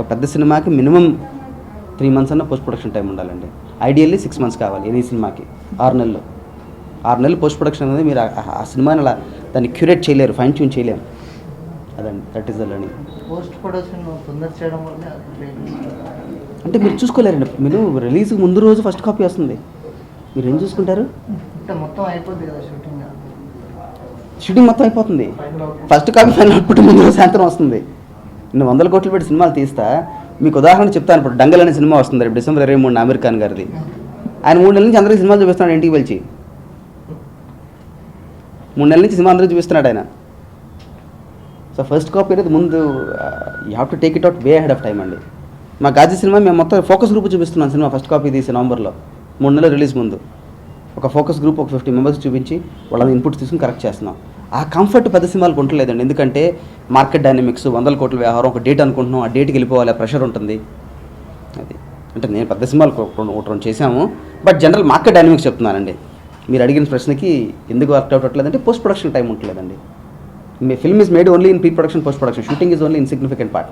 ఒక పెద్ద సినిమాకి మినిమం త్రీ మంత్స్ అన్న పోస్ట్ ప్రొడక్షన్ టైం ఉండాలండి. ఐడియల్లీ సిక్స్ మంత్స్ కావాలి ఎనీ సినిమాకి. ఆరు నెలలు. ఆరు నెలలు పోస్ట్ ప్రొడక్షన్ అనేది మీరు ఆ- సినిమాని అలా దాన్ని క్యూరేట్ చేయలేరు ఫైన్ ట్యూన్ చేయలేము. అదండి that is the learning post production చేయడం వల్ల అంటే మీరు చూసుకోలేరండి. మీరు రిలీజ్ ముందు రోజు ఫస్ట్ కాపీ వస్తుంది. మీరు ఏం చూసుకుంటారు మొత్తం అయిపోద్ది కదా షూటింగ్ షూటింగ్ మొత్తం అయిపోతుంది. ఫస్ట్ కాపీ ఫైనల్ అవుట్పుట్ ముందు రోజు సాయంత్రం వస్తుంది. నేను వందల కోట్లు పెట్టి సినిమాలు తీస్తా మీకు ఉదాహరణ చెప్తాను ఇప్పుడు. డంగల్ అనే సినిమా వస్తుంది రేపు డిసెంబర్ ఇరవై మూడు అమీర్ ఖాన్ గారిది. ఆయన మూడు నెలల నుంచి అందరికీ సినిమాలు చూపిస్తున్నాడు ఇంటికి పిలిచి. మూడు నెలల నుంచి సినిమా అందరికీ చూపిస్తున్నాడు ఆయన. సో ఫస్ట్ కాపీ అనేది ముందు you have to take it out way head of time అండి. మా గాజీ సినిమా మేము మొత్తం ఫోకస్ గ్రూప్ చూపిస్తున్నాం సినిమా ఫస్ట్ కాపీ తీసి నవంబర్లో. మూడు నెలలు రిలీజ్ ముందు. ఒక ఫోకస్ గ్రూప్ ఒక ఫిఫ్టీ మెంబర్స్ చూపించి వాళ్ళని ఇన్పుట్స్ తీసుకుని కరెక్ట్ చేస్తున్నాం. ఆ కంఫర్ట్ పెద్ద సినిమాలకు ఉండలేదండి ఎందుకంటే మార్కెట్ డైనమిక్స్ వందల కోట్ల వ్యవహారం ఒక డేట్ అనుకుంటున్నాం ఆ డేట్కి వెళ్ళిపోవాలి ఆ ప్రెషర్ ఉంటుంది. అది. అంటే నేను పెద్ద సినిమాలు ఒకటి రెండు చేశాము. బట్ జనరల్ మార్కెట్ డైనమిక్స్ చెప్తున్నానండి. మీరు అడిగిన ప్రశ్నకి ఎందుకు వర్క్ అవ్వట్లేదంటే పోస్ట్ ప్రొడక్షన్ టైం ఉంటలేదండి. మీ film is made only in pre production post production shooting is only in significant part